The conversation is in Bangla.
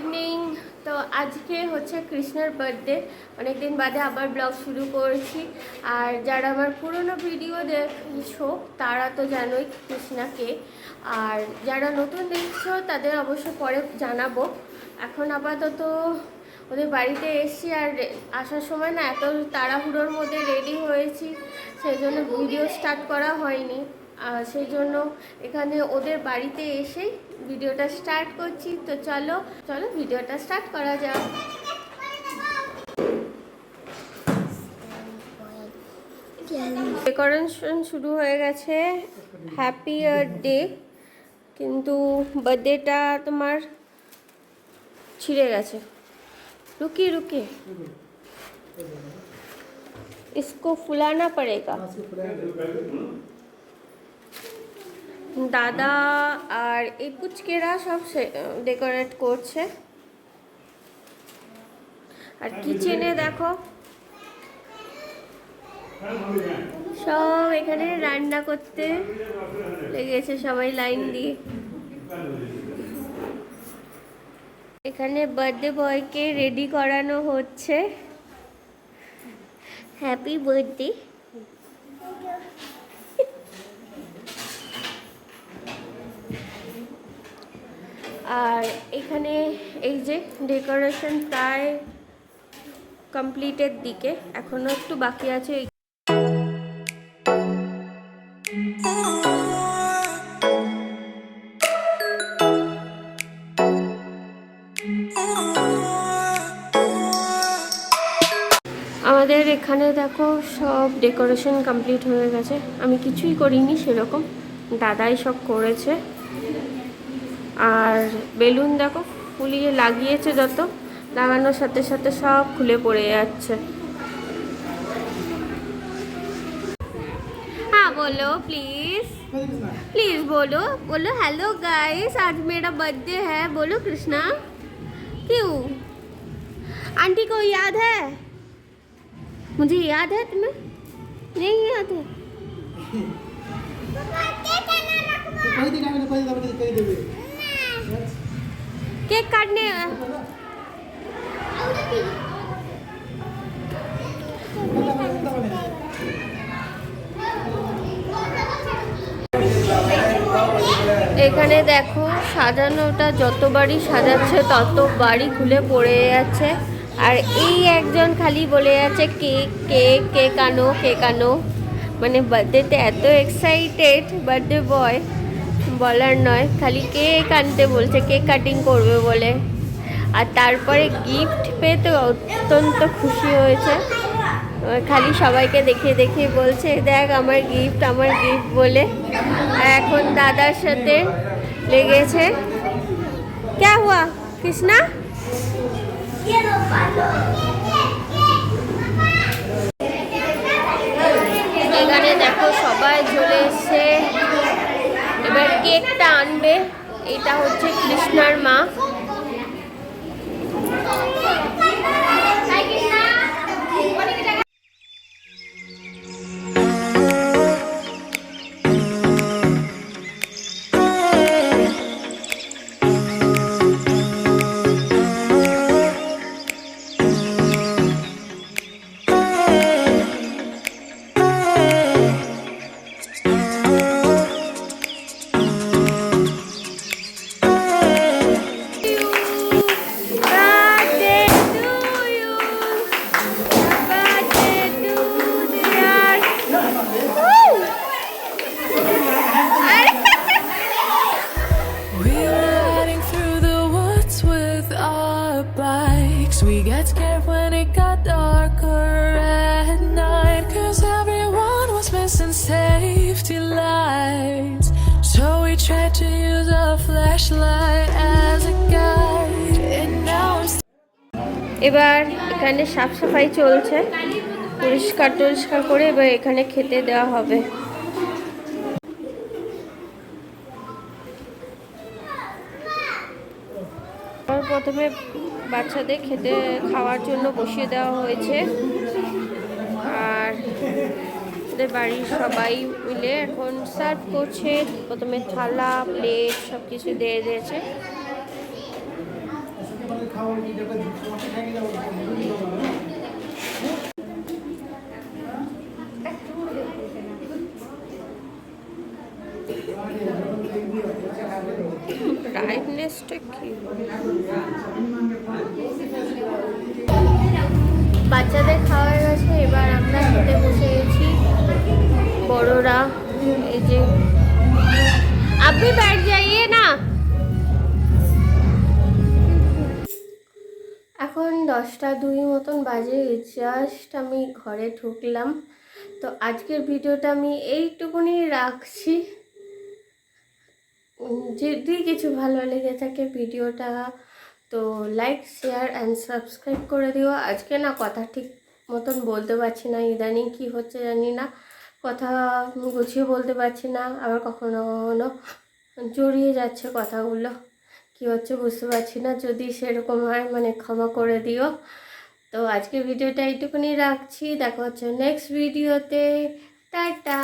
ইভিনিং তো আজকে হচ্ছে কৃষ্ণের বার্থডে অনেকদিন বাদে আবার ব্লগ শুরু করেছি। আর যারা আমার পুরনো ভিডিও দেখছ, তারা তো জানোই কৃষ্ণাকে। আর যারা নতুন দেখছ, তাদের অবশ্য পরে জানাব। এখন আপাতত ওদের বাড়িতে এসেছি আর আসার সময় না এত তাড়াহুড়োর মধ্যে রেডি হয়েছি। সেই জন্য ভিডিও স্টার্ট করা হয়নি। সেই জন্য এখানে ওদের বাড়িতে এসেই ভিডিওটা স্টার্ট করছি তো চলো চলো ভিডিওটা স্টার্ট করা যাক ডেকোরেশন শুরু হয়ে গেছে হ্যাপি ডে কিন্তু বার্থডেটা তোমার ছিঁড়ে গেছে रुकिए रुकिए इसको फुलाना पड़ेगा দাদা আর এই পুচকেরা সব ডেকোরেট করছে। আর কিচেনে দেখো। সব এখানে রান্না করতে লেগেছে সবাই লাইন দিয়ে। এখানে বার্থডে বয়কে রেডি করানো হচ্ছে। হ্যাপি বার্থডে আর এখানে এই যে ডেকোরেশন প্রায় কমপ্লিটের দিকে, এখনও একটু বাকি আছে আমাদের এখানে দেখো সব ডেকোরেশন কমপ্লিট হয়ে গেছে। আমি কিছুই করিনি সেরকম। দাদাই সব করেছে। আর বেলুন দেখো ফুলিয়ে লাগিয়েছে যত লাগানোর সাথে সাথে সব খুলে পড়ে যাচ্ছে हाँ बोलो प्लीज प्लीज बोलो बोलो हेलो गाइस आज मेरा बर्थडे है बोलो कृष्णा क्यों आंटी को याद है मुझे याद है तुम्हें नहीं याद है केक काटने এখানে দেখো সাজানোটা যতবারই সাজাচ্ছে ততবারই খুলে পড়ে যাচ্ছে আর এই একজন খালি বলে যাচ্ছে কেক কেক কেক আনো কেক আনো মানে বার্থডেতে এত এক্সাইটেড বার্থডে বয় বলার নয়, খালি কেক আনতে বলছে, কেক কাটিং করবে বলে। আর তারপরে গিফট পেয়ে তো অত্যন্ত খুশি হয়েছে। খালি সবাইকে দেখে দেখে বলছে, দেখ, আমার গিফট আমার গিফট বলে। এখন দাদার সাথে লেগেছে। কে হুয়া, কৃষ্ণা এখানে দেখো সবাই চলে এসছে এবার কেকটা আনবে এটা হচ্ছে কৃষ্ণার মা। Bikes. We got scared when it got darker at night. Cause everyone was missing safety lights. So we tried to use a flashlight as a guide. And now I'm এবার এখানে সাফ সাফাই চলছে পরিষ্কার টরিষ্কার করে এবার এখানে খেতে দেওয়া হবে প্রথমে বাচ্চাদের খেতে খাওয়ার জন্য বসিয়ে দেওয়া হয়েছে। আর ওদের বাড়ির সবাই মিলে এখন সার্ভ করছে। প্রথমে থালা প্লেট সব কিছু দিয়ে দিয়েছে। বাচ্চাদের খাওয়া গেছে এবার আমরা খেতে বসে গেছি বড়রা, এই যে। আপনি बैठ যাইয়ে না। এখন দশটা দুই মতন বাজে জাস্ট আমি ঘরে ঢুকলাম। তো আজকের ভিডিওটা আমি এইটুকুনি রাখছি। যদি কিছু ভালো লেগে থাকে ভিডিওটা, তো লাইক শেয়ার অ্যান্ড সাবস্ক্রাইব করে দিও। আজকে না কথা ঠিক মতন বলতে পারছি না, ইদানিং কি হচ্ছে জানি না। কথা গুছিয়ে বলতে পারছি না, আবার কখনো কখনো জড়িয়ে যাচ্ছে কথাগুলো। কি হচ্ছে বুঝতে পারছি না, যদি সেরকম হয় মানে ক্ষমা করে দিও। তো আজকে ভিডিওটা এইটুকুনি রাখছি, দেখা হচ্ছে নেক্সট ভিডিওতে টাটা!